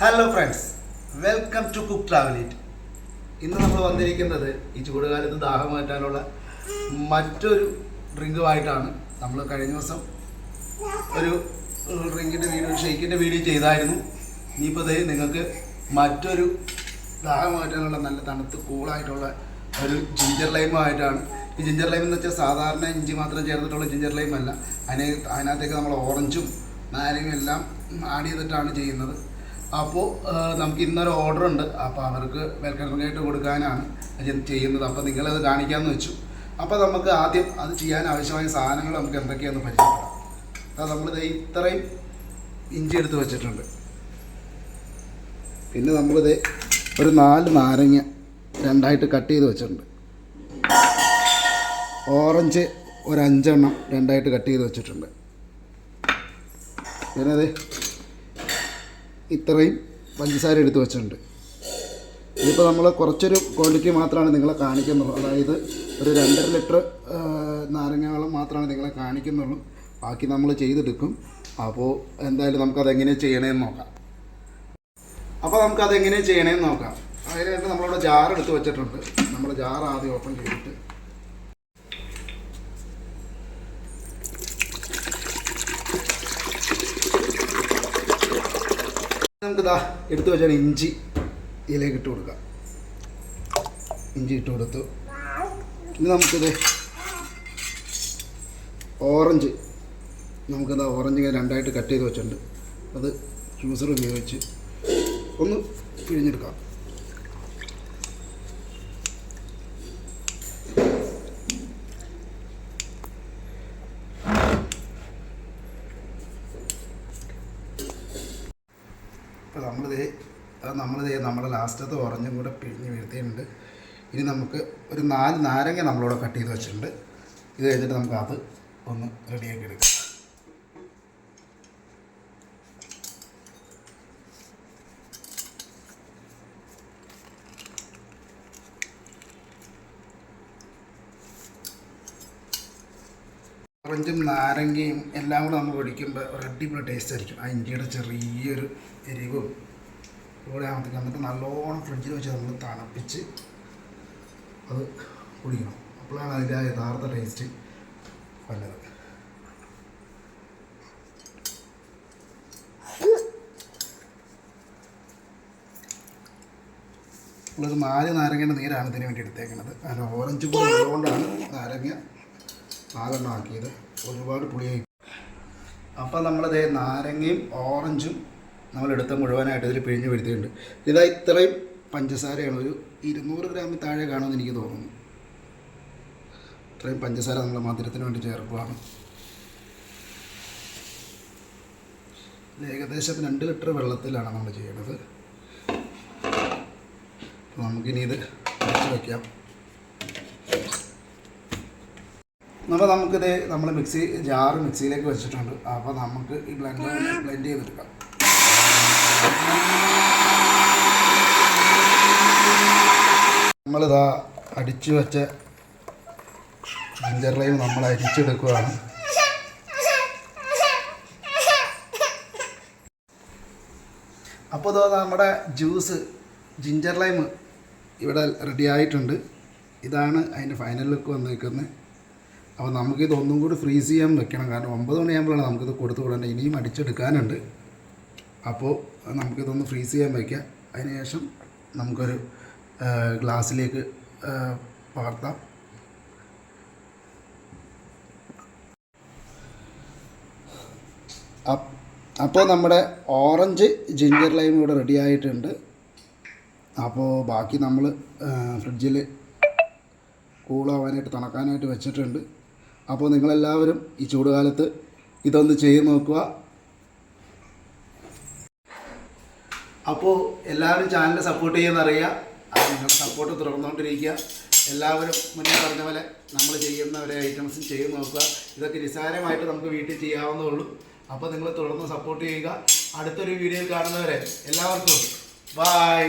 Hello friends welcome to cook travel eat ഇന്ന് നമ്മൾ വന്നിരിക്കുന്നത് ഈ ചൂടുകാലത്ത് ദാഹം മാറ്റാനുള്ള മറ്റൊരു ഡ്രിങ്കുമായിട്ടാണ്. നമ്മൾ കഴിഞ്ഞ ദിവസം ഒരു ഡ്രിങ്കിന്റെ വീഡിയോ ഷെയ്ക്കിന്റെ വീഡിയോ ചെയ്തായിരുന്നു. ഇനിയിപ്പോൾ ദേ നിങ്ങൾക്ക് മറ്റൊരു ദാഹം മാറ്റാനുള്ള നല്ല തണുത്ത് കൂളായിട്ടുള്ള ഒരു ജിഞ്ചർ ലൈമുമായിട്ടാണ് ഈ ജിഞ്ചർ ലൈം എന്ന് വെച്ചാൽ സാധാരണ ഇഞ്ചി മാത്രം ചേർന്നിട്ടുള്ള ജിഞ്ചർ ലൈം അല്ല. അതിന് അതിനകത്തേക്ക് നമ്മൾ ഓറഞ്ചും നാരങ്ങയും എല്ലാം ആഡ് ചെയ്തിട്ടാണ് ചെയ്യുന്നത്. അപ്പോൾ നമുക്ക് ഇന്നൊരു ഓർഡർ ഉണ്ട് അപ്പോൾ അവർക്ക് വെൽക്കം ഡ്രിങ്കായിട്ട് കൊടുക്കാനാണ് ചെയ്യുന്നത്. അപ്പോൾ നിങ്ങളത് കാണിക്കാമെന്ന് വെച്ചു. അപ്പോൾ നമുക്ക് ആദ്യം അത് ചെയ്യാൻ ആവശ്യമായ സാധനങ്ങൾ നമുക്ക് എന്തൊക്കെയാണെന്ന് പരിചയപ്പെടാം. അത് നമ്മളിത് ഇത്രയും ഇഞ്ചി എടുത്ത് വെച്ചിട്ടുണ്ട്. പിന്നെ നമ്മളിത് ഒരു നാല് നാരങ്ങ രണ്ടായിട്ട് കട്ട് ചെയ്ത് വെച്ചിട്ടുണ്ട്. ഓറഞ്ച് ഒരു അഞ്ചെണ്ണം രണ്ടായിട്ട് കട്ട് ചെയ്ത് വെച്ചിട്ടുണ്ട്. പിന്നെ അതെ ഇത്രയും പഞ്ചസാര എടുത്ത് വെച്ചിട്ടുണ്ട്. ഇതിപ്പോൾ നമ്മൾ കുറച്ചൊരു ക്വാണ്ടിറ്റി മാത്രമാണ് നിങ്ങളെ കാണിക്കുന്നുള്ളൂ. അതായത് ഒരു രണ്ടര ലിറ്റർ നാരങ്ങാവെള്ളം മാത്രമാണ് നിങ്ങളെ കാണിക്കുന്നുള്ളൂ. ബാക്കി നമ്മൾ ചെയ്തെടുക്കും. അപ്പോൾ എന്തായാലും നമുക്കത് എങ്ങനെ ചെയ്യണമെന്ന് നോക്കാം. അപ്പോൾ നമുക്കത് എങ്ങനെ ചെയ്യണമെന്ന് നോക്കാം. അതിനായിട്ട് നമ്മളിവിടെ ജാർ എടുത്ത് വെച്ചിട്ടുണ്ട്. നമ്മൾ ജാർ ആദ്യം ഓപ്പൺ ചെയ്തിട്ട് നമുക്ക് ഇതാ എടുത്തു വെച്ചാൽ ഇഞ്ചി ഇതിലേക്ക് ഇട്ട് കൊടുക്കാം. ഇഞ്ചി ഇട്ട് കൊടുത്തു. ഇനി നമുക്കിത് ഓറഞ്ച് നമുക്കിതാ ഓറഞ്ച് ഇങ്ങനെ രണ്ടായിട്ട് കട്ട് ചെയ്ത് വെച്ചിട്ടുണ്ട്. അത് ജ്യൂസർ ഉപയോഗിച്ച് ഒന്ന് പിഴിഞ്ഞെടുക്കാം. അപ്പോൾ നമ്മളിത് നമ്മളിത് നമ്മുടെ ലാസ്റ്റത്തെ ഓറഞ്ചും കൂടെ പിഴിഞ്ഞ് വീഴ്ത്തിയിട്ടുണ്ട്. ഇനി നമുക്ക് ഒരു നാല് നാരങ്ങ നമ്മളിവിടെ കട്ട് ചെയ്ത് വെച്ചിട്ടുണ്ട്. ഇത് കഴിഞ്ഞിട്ട് നമുക്കത് ഒന്ന് റെഡിയാക്കി എടുക്കാം. ഓറഞ്ചും നാരങ്ങയും എല്ലാം കൂടെ നമ്മൾ ഒഴിക്കുമ്പോൾ ഒരു അടിപൊളി ടേസ്റ്റ് ആയിരിക്കും. ആ ഇഞ്ചിയുടെ ചെറിയൊരു എരിവും കൂടെ ആകുമ്പോഴത്തേക്ക് എന്നിട്ട് നല്ലോണം ഫ്രിഡ്ജിൽ വെച്ച് നമ്മൾ തണുപ്പിച്ച് അത് കുടിക്കണം. അപ്പോഴാണ് അതിന്റെ ആ യഥാർത്ഥ ടേസ്റ്റ് വന്നത്. നമ്മളൊരു നാല് നാരങ്ങയുടെ നീരാണ് ഇതിന് വേണ്ടി എടുത്തേക്കുന്നത് അതിന് ഓറഞ്ച് കൂടെ ഉള്ളതുകൊണ്ടാണ് നാരങ്ങ നാലെണ്ണം ആക്കിയത് ഒരുപാട് പുളിയായി. അപ്പോൾ നമ്മളത് നാരങ്ങയും ഓറഞ്ചും നമ്മളെടുത്ത മുഴുവനായിട്ട് ഇതിൽ പിഴിഞ്ഞ് വരുത്തിയിട്ടുണ്ട് ഇതാ ഇത്രയും പഞ്ചസാരയാണ്. ഒരു ഇരുന്നൂറ് ഗ്രാമിൽ താഴെ കാണുമെന്ന് എനിക്ക് തോന്നുന്നു. ഇത്രയും പഞ്ചസാര നമ്മൾ മധുരത്തിന് വേണ്ടി ചേർക്കുകയാണ് ഏകദേശം രണ്ട് ലിറ്റർ വെള്ളത്തിലാണ് നമ്മൾ ചെയ്യുന്നത്. നമുക്കിനി ഇത് വെച്ച് വയ്ക്കാം അപ്പോൾ നമുക്കിത് നമ്മൾ മിക്സി ജാറ് മിക്സിയിലേക്ക് വെച്ചിട്ടുണ്ട്. അപ്പോൾ നമുക്ക് ഈ ബ്ലെൻഡർ ബ്ലെൻഡ് ചെയ്തെടുക്കാം. നമ്മളിതാ അടിച്ചു വെച്ച ലൈം നമ്മൾ അരിച്ചെടുക്കുകയാണ്. അപ്പോൾ ഇതാ നമ്മുടെ ജ്യൂസ് ജിഞ്ചർ ലൈം ഇവിടെ റെഡി ആയിട്ടുണ്ട്. ഇതാണ് അതിന്റെ ഫൈനൽ ലുക്ക് വന്നിരിക്കുന്നത് അപ്പോൾ നമുക്കിത് ഒന്നും കൂടി ഫ്രീസ് ചെയ്യാൻ വെക്കണം. കാരണം ഒമ്പത് മണിയാകുമ്പോഴാണ് നമുക്കിത് കൊടുത്തു വിടേണ്ടത്. ഇനിയും അടിച്ചെടുക്കാനുണ്ട്. അപ്പോൾ നമുക്കിതൊന്ന് ഫ്രീസ് ചെയ്യാൻ വയ്ക്കാം അതിനുശേഷം നമുക്കൊരു ഗ്ലാസ്സിലേക്ക് പകർത്താം. അപ്പോൾ നമ്മുടെ ഓറഞ്ച് ജിഞ്ചർ ലൈം ഇവിടെ റെഡി ആയിട്ടുണ്ട്. അപ്പോൾ ബാക്കി നമ്മൾ ഫ്രിഡ്ജിൽ കൂളാവാനായിട്ട് തണക്കാനായിട്ട് വെച്ചിട്ടുണ്ട്. അപ്പോൾ നിങ്ങളെല്ലാവരും ഈ ചൂടുകാലത്ത് ഇതൊന്ന് ചെയ്ത് നോക്കുക. അപ്പോൾ എല്ലാവരും ചാനൽ സപ്പോർട്ട് ചെയ്യുന്നറിയുക അത് നിങ്ങൾ സപ്പോർട്ട് തുടർന്നുകൊണ്ടിരിക്കുക. എല്ലാവരും മുന്നേ പറഞ്ഞ പോലെ നമ്മൾ ചെയ്യുന്ന ഒരു ഐറ്റംസും ചെയ്ത് നോക്കുക. ഇതൊക്കെ നിസ്സാരമായിട്ട് നമുക്ക് വീട്ടിൽ ചെയ്യാവുന്നേ ഉള്ളൂ. അപ്പോൾ നിങ്ങൾ തുടർന്ന് സപ്പോർട്ട് ചെയ്യുക. അടുത്തൊരു വീഡിയോയിൽ കാണുന്നവരെ എല്ലാവർക്കും ബായ്